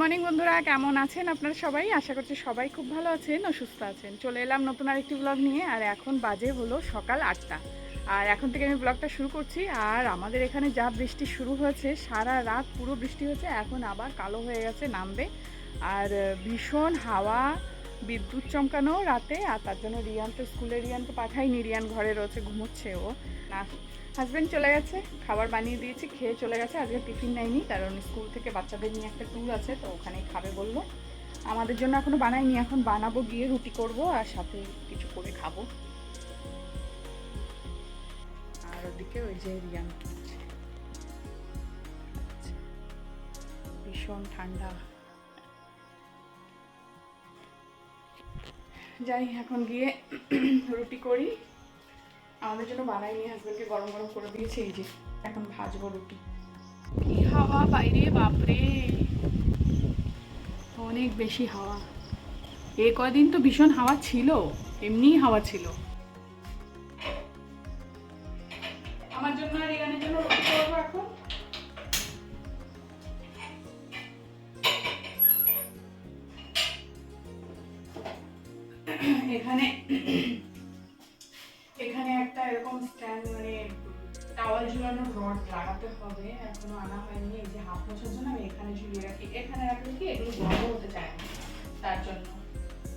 Morning বন্ধুরা, কেমন আছেন আপনারা সবাই? আশা করছি সবাই খুব ভালো আছেন ও সুস্থ আছেন। চলে এলাম নতুন আরেকটি ব্লগ নিয়ে, আর এখন বাজে হলো সকাল আটটা। আর এখন থেকে আমি ব্লগটা শুরু করছি, আর আমাদের এখানে যা বৃষ্টি শুরু হয়েছে, সারা রাত পুরো বৃষ্টি হয়েছে, এখন আবার কালো হয়ে গেছে, নামবে। আর ভীষণ হাওয়া বিদ্যুৎ চমকানো রাতে, আর তার জন্য রিয়ান তো স্কুলে তো পাঠাইনি রিয়ান ঘরে রয়েছে, ঘুমোচ্ছে ও। না হাজব্যান্ড চলে গেছে, খাবার বানিয়ে দিয়েছি, খেয়ে চলে গেছে, আজকে টিফিন নেয়নি, কারণ স্কুল থেকে বাচ্চাদের নিয়ে একটা ট্যুর আছে, তো ওখানেই খাবে বলল। আমাদের জন্য এখনও বানাইনি এখন বানাবো, গিয়ে রুটি করব, আর সাথে কিছু করে খাব। আর ওদিকে ওই যে রিয়ান ভীষণ ঠান্ডা। যাই, এখন গিয়ে রুটি করি। আমাদের জন্য বানাই নিয়ে হাজবেন্ডকে গরম গরম করে দিয়েছে, এই যে এখন ভাজবো রুটি। কি হাওয়া বাইরে, বাপরে! অনেক বেশি হাওয়া। এ কদিন তো ভীষণ হাওয়া ছিল, এমনিই হাওয়া ছিল। এখানে এখানে একটা এরকম স্ট্যান্ড মানে টাওয়াল ঝুলানোর রড লাগাতে হবে। এখনও আনা হয়নি, এই যে হাফ মোছার জন্য আমি এখানে ঝুলিয়ে রাখি। এখানে রাখলে কি এগুলো বন্ধ হতে চায় তার জন্য।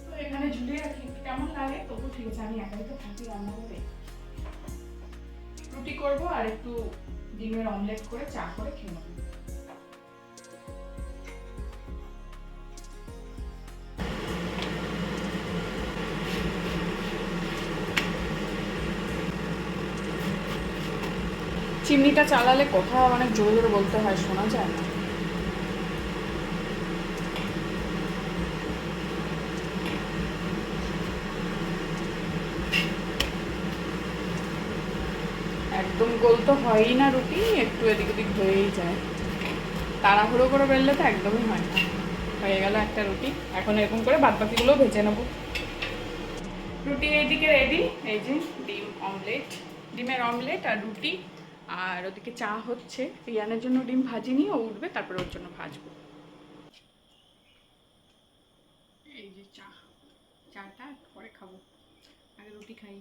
তো এখানে ঝুলিয়ে রাখি, কেমন লাগে? তবু ঠিক আছে, আমি একাই তো থাকি রান্না করে রুটি করব আর একটু ডিমের অমলেট করে চা করে খেয়ে নেব। চিমনিটা চালালে কথা অনেক জোরে জোরে বলতে হয়, শোনা যায় না। একদম গোল তো হয়ই না রুটি, একটু এদিক ওদিক হয়েই যায়। তাড়াহুড়ো করে বেললে তো একদমই হয় না। হয়ে গেল একটা রুটি, এখন এরকম করে বাদ বাকিগুলো ভেজে নেব। রুটি এইদিকে রেডি এই যে ডিম অমলেট ডিমের অমলেট আর রুটি। আর ওদিকে চা হচ্ছে। রিয়ানের জন্য ডিম ভাজিনি ও উঠবে, তারপরে ওর জন্য ভাজবো। এই যে চা। চাটা পরে খাব। আগে রুটি খাই।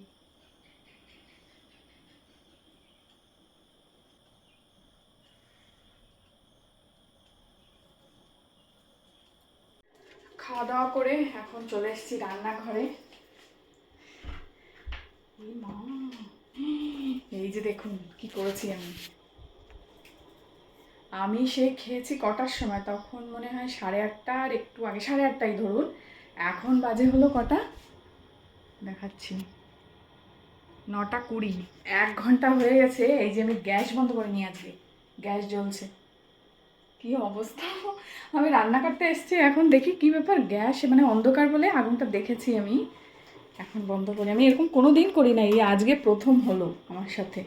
খাওয়া দাওয়া করে এখন চলে এসেছি রান্নাঘরে। মা। যে দেখুন, কি করেছি আমি? আমি সেই খেয়েছি কটার সময়? তখন মনে হয় সাড়ে আটটা আর একটু আগে, সাড়ে আটটাই ধরুন। এখন বাজে হলো কটা? দেখাচ্ছি। নটা কুড়ি। এক ঘণ্টা হয়ে গেছে, এই যে আমি গ্যাস বন্ধ করে নিয়ে আজকে গ্যাস জ্বলছে। কি অবস্থা? আমি রান্না করতে এসেছি, এখন দেখি কি ব্যাপার? গ্যাস মানে অন্ধকার বলে আগুনটা দেখেছি আমি। এখন বন্ধ করি। আমি এরকম কোনো দিন করি না, এই আজকে প্রথম হলো আমার সাথে।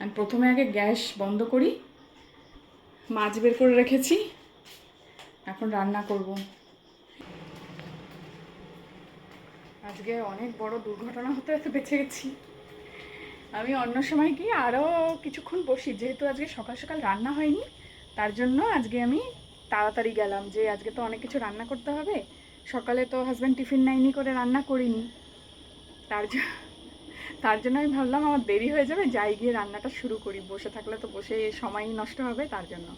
আমি প্রথমে আগে গ্যাস বন্ধ করি, মাছ বের করে রেখেছি, এখন রান্না করব। আজকে অনেক বড় দুর্ঘটনা হতে হতে বেঁচে গেছি। আমি অন্য সময় কি আরও কিছুক্ষণ বসি, যেহেতু আজকে সকাল সকাল রান্না হয়নি, তার জন্য আজকে আমি তাড়াতাড়ি গেলাম যে আজকে তো অনেক কিছু রান্না করতে হবে। সকালে তো হাজব্যান্ড টিফিন নাইনি করে রান্না করিনি। তার জন্য তার জন্য আমি ভাবলাম আমার দেরি হয়ে যাবে, যাই গিয়ে রান্নাটা শুরু করি। বসে থাকলে তো বসে সময় নষ্ট হবে, তার জন্য।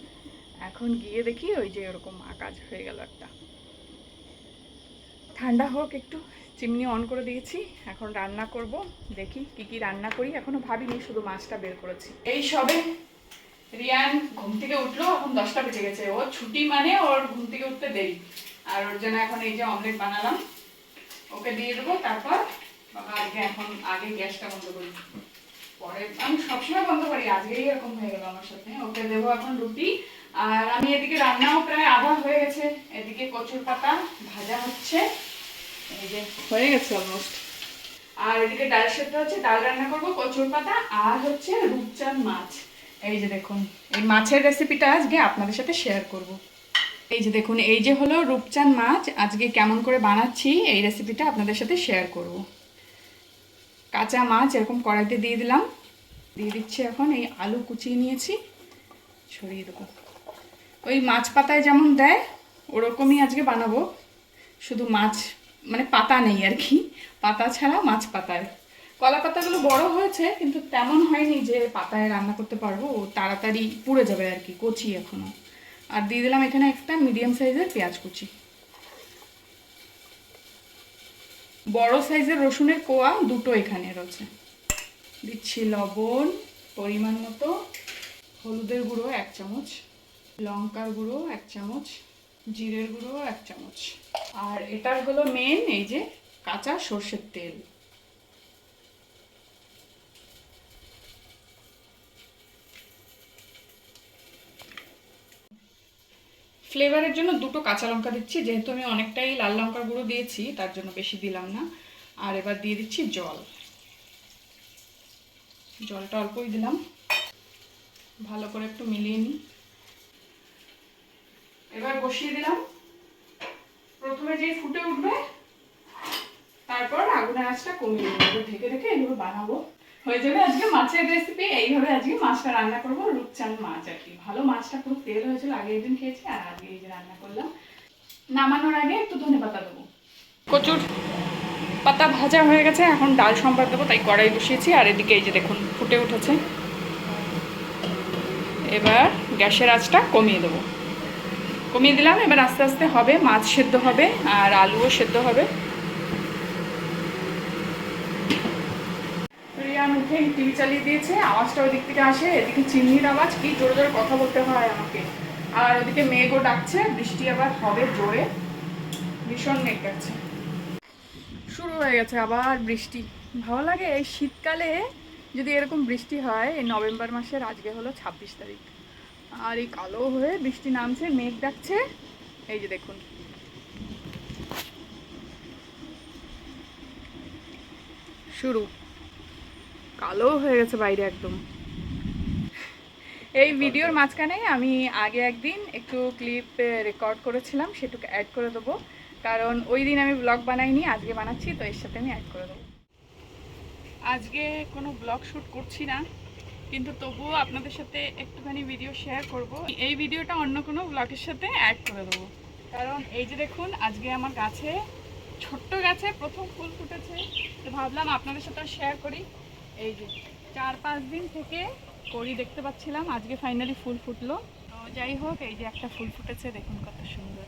এখন গিয়ে দেখি ওই যে ওরকম আকাজ হয়ে গেল একটা। ঠান্ডা হোক একটু, চিমনি অন করে দিয়েছি, এখন রান্না করব, দেখি কি কি রান্না করি, এখনও ভাবিনি, শুধু মাছটা বের করেছি। এই সবে রিয়ান ঘুম থেকে উঠল, এখন দশটা বেজে গেছে। ও ছুটি মানে ওর ঘুম থেকে উঠতে দেরি। আর ওর জন্য এখন এই যে অমলেট বানালাম, ওকে দিয়ে দেবো, তারপর আগে এখন আগে গ্যাসটা বন্ধ করি। পরে আমি সবসময় বন্ধ করি হয়ে আমার সাথে। ওকে দেবো এখন রুটি। আর আমি এদিকে রান্নাও প্রায় আধা হয়ে গেছে। এদিকে কচুর পাতা ভাজা হচ্ছে। এই যে, হয়ে গেছে আর এদিকে ডাল সেদ্ধ হচ্ছে, ডাল রান্না করব কচুর পাতা আর হচ্ছে রূপচাঁদ মাছ। এই যে দেখুন, এই মাছের রেসিপিটা আজকে আপনাদের সাথে শেয়ার করব। এই যে দেখুন, এই যে হলো রূপচাঁদ মাছ, আজকে কেমন করে বানাচ্ছি, এই রেসিপিটা আপনাদের সাথে শেয়ার করব। কাঁচা মাছ এরকম কড়াইতে দিয়ে দিলাম। দিয়ে দিচ্ছি এখন এই আলু কুচিয়ে নিয়েছি, ছড়িয়ে দেবো। ওই মাছ পাতায় যেমন দেয়, ওরকমই আজকে বানাবো। শুধু মাছ মানে পাতা নেই আর কি, পাতা ছাড়া মাছ পাতায়। কলা পাতাগুলো বড় হয়েছে, কিন্তু তেমন হয়নি যে পাতায় রান্না করতে পারব, ও তাড়াতাড়ি পুড়ে যাবে আর কি, কচি এখনও আর দিয়ে দিলাম এখানে একটা মিডিয়াম সাইজের পেঁয়াজ কুচি। বড় সাইজের রসুনের কোয়া দুটো এখানে রয়েছে। দিচ্ছি লবণ, পরিমাণ মতো। হলুদের গুঁড়ো এক চামচ, লঙ্কার গুঁড়ো এক চামচ, জিরের গুঁড়ো এক চামচ। আর এটার হলো মেন এই যে কাঁচা সর্ষের তেল। ফ্লেভারের জন্য দুটো কাঁচা লঙ্কা দিচ্ছি, যেহেতু আমি অনেকটাই লাল লঙ্কার গুঁড়ো দিয়েছি, তার জন্য বেশি দিলাম না। আর এবার দিয়ে দিচ্ছি জল। জলটা অল্পই দিলাম। ভালো করে একটু মিলিয়ে নিই। এবার বসিয়ে দিলাম। প্রথমে যেই ফুটে উঠবে, তারপর আগুনের আঁচটা কমিয়ে দেবো ঢেকে ঢেকে এগুলো বানাবো। হয়ে যাবে আজকে মাছের রেসিপি এইভাবে আজকে মাছটা রান্না করব, রূপচাঁদ মাছ আর কি। ভালো মাছটা পুরো তেল হয়েছিল আগে একদিন খেয়েছি, আর আজকে এই যে রান্না করলাম। নামানোর আগে একটু ধনে পাতা দেবো। কচুর পাতা ভাজা হয়ে গেছে, এখন ডাল সম্বার দেবো, তাই কড়াই বসিয়েছি, আর এদিকে এই যে দেখুন, ফুটে উঠেছে। এবার গ্যাসের আঁচটা কমিয়ে দেবো। কমিয়ে দিলাম, এবার আস্তে আস্তে হবে, মাছ সেদ্ধ হবে, আর আলুও সেদ্ধ হবে। উঠে টিভি চালিয়ে দিয়েছে, আওয়াজটা ওই দিক থেকে আসে, এদিকে চিমনির আওয়াজ, কি জোরে জোরে কথা বলতে হয় আমাকে। আর ওদিকে মেঘও ডাকছে, বৃষ্টি আবার হবে জোরে, ভীষণ মেঘ ডাকছে। শুরু হয়ে গেছে আবার বৃষ্টি। ভালো লাগে, এই শীতকালে যদি এরকম বৃষ্টি হয়, এই নভেম্বর মাসের আজকে হলো ছাব্বিশ তারিখ। আর এই কালো হয়ে বৃষ্টি নামছে, মেঘ ডাকছে, এই যে দেখুন। শুরু। কালো হয়ে গেছে বাইরে একদম। এই ভিডিওর মাঝখানে আমি আগে একদিন একটু ক্লিপ রেকর্ড করেছিলাম, সেটুকু অ্যাড করে দেবো। কারণ ওই দিন আমি ব্লগ বানাইনি, আজকে বানাচ্ছি, তো এর সাথে আমি অ্যাড করে দেবো। আজকে কোনো ব্লগ শ্যুট করছি না, কিন্তু তবুও আপনাদের সাথে একটুখানি ভিডিও শেয়ার করব। এই ভিডিওটা অন্য কোনো ব্লগের সাথে অ্যাড করে দেবো। কারণ এই যে দেখুন, আজকে আমার গাছে ছোট্ট গাছে প্রথম ফুল ফুটেছে, তো ভাবলাম আপনাদের সাথে শেয়ার করি। এই যে, চার পাঁচ দিন থেকে করি দেখতে পাচ্ছিলাম, আজকে ফাইনালি ফুল ফুটলো। তো যাই হোক, এই যে একটা ফুল ফুটেছে, দেখুন কত সুন্দর।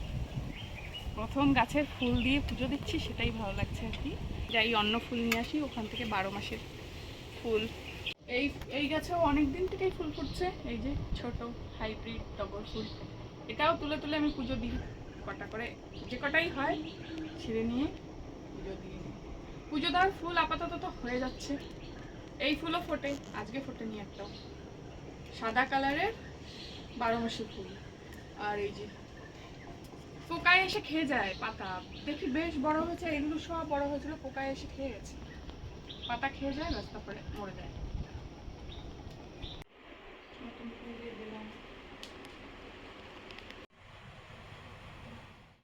প্রথম গাছের ফুল দিয়ে পুজো দিচ্ছি, সেটাই ভালো লাগছে আর কি। যাই অন্য ফুল নিয়ে আসি, ওখান থেকে বারো মাসের ফুল। এই এই গাছেও অনেক দিন থেকেই ফুল ফুটছে, এই যে ছোট হাইব্রিড টগর ফুল। এটাও তুলে তুলে আমি পুজো দিই, কটা করে, যে কটাই হয়, ছিঁড়ে নিয়ে পুজো দিয়ে নিই। পুজো দেওয়ার ফুল আপাতত তো হয়ে যাচ্ছে। এই ফুলও ফোটে, আজকে ফোটেনি একটাও। সাদা কালারের বারো মাসের ফুল। আর এই যে পোকায় এসে খেয়ে যায় পাতা। দেখি বেশ বড় হয়েছে, এগুলো সব বড় হয়েছিল, পোকায় এসে খেয়ে গেছে। পাতা খেয়ে যায়, ব্যাস, তারপরে মরে যায়।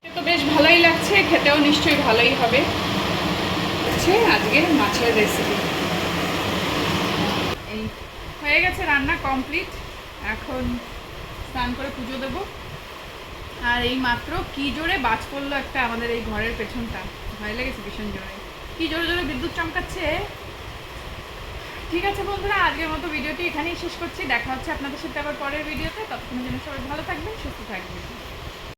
তো বেশ ভালোই লাগছে, খেতেও নিশ্চয়ই ভালোই হবে। আজকে মাছের রেসিপি হয়ে গেছে রান্না কমপ্লিট। এখন স্নান করে পুজো দেবো। আর এই মাত্র কি জোরে বাজ পড়ল একটা আমাদের এই ঘরের পেছনটা। ভয় লেগেছে ভীষণ জোরে। কি জোরে জোরে বিদ্যুৎ চমকাচ্ছে? ঠিক আছে বন্ধুরা, আজকের মতো ভিডিওটি এখানেই শেষ করছি। দেখা হচ্ছে আপনাদের সাথে আবার পরের ভিডিওতে। ততক্ষণের জন্য সবাই ভালো থাকবেন, সুস্থ থাকবেন।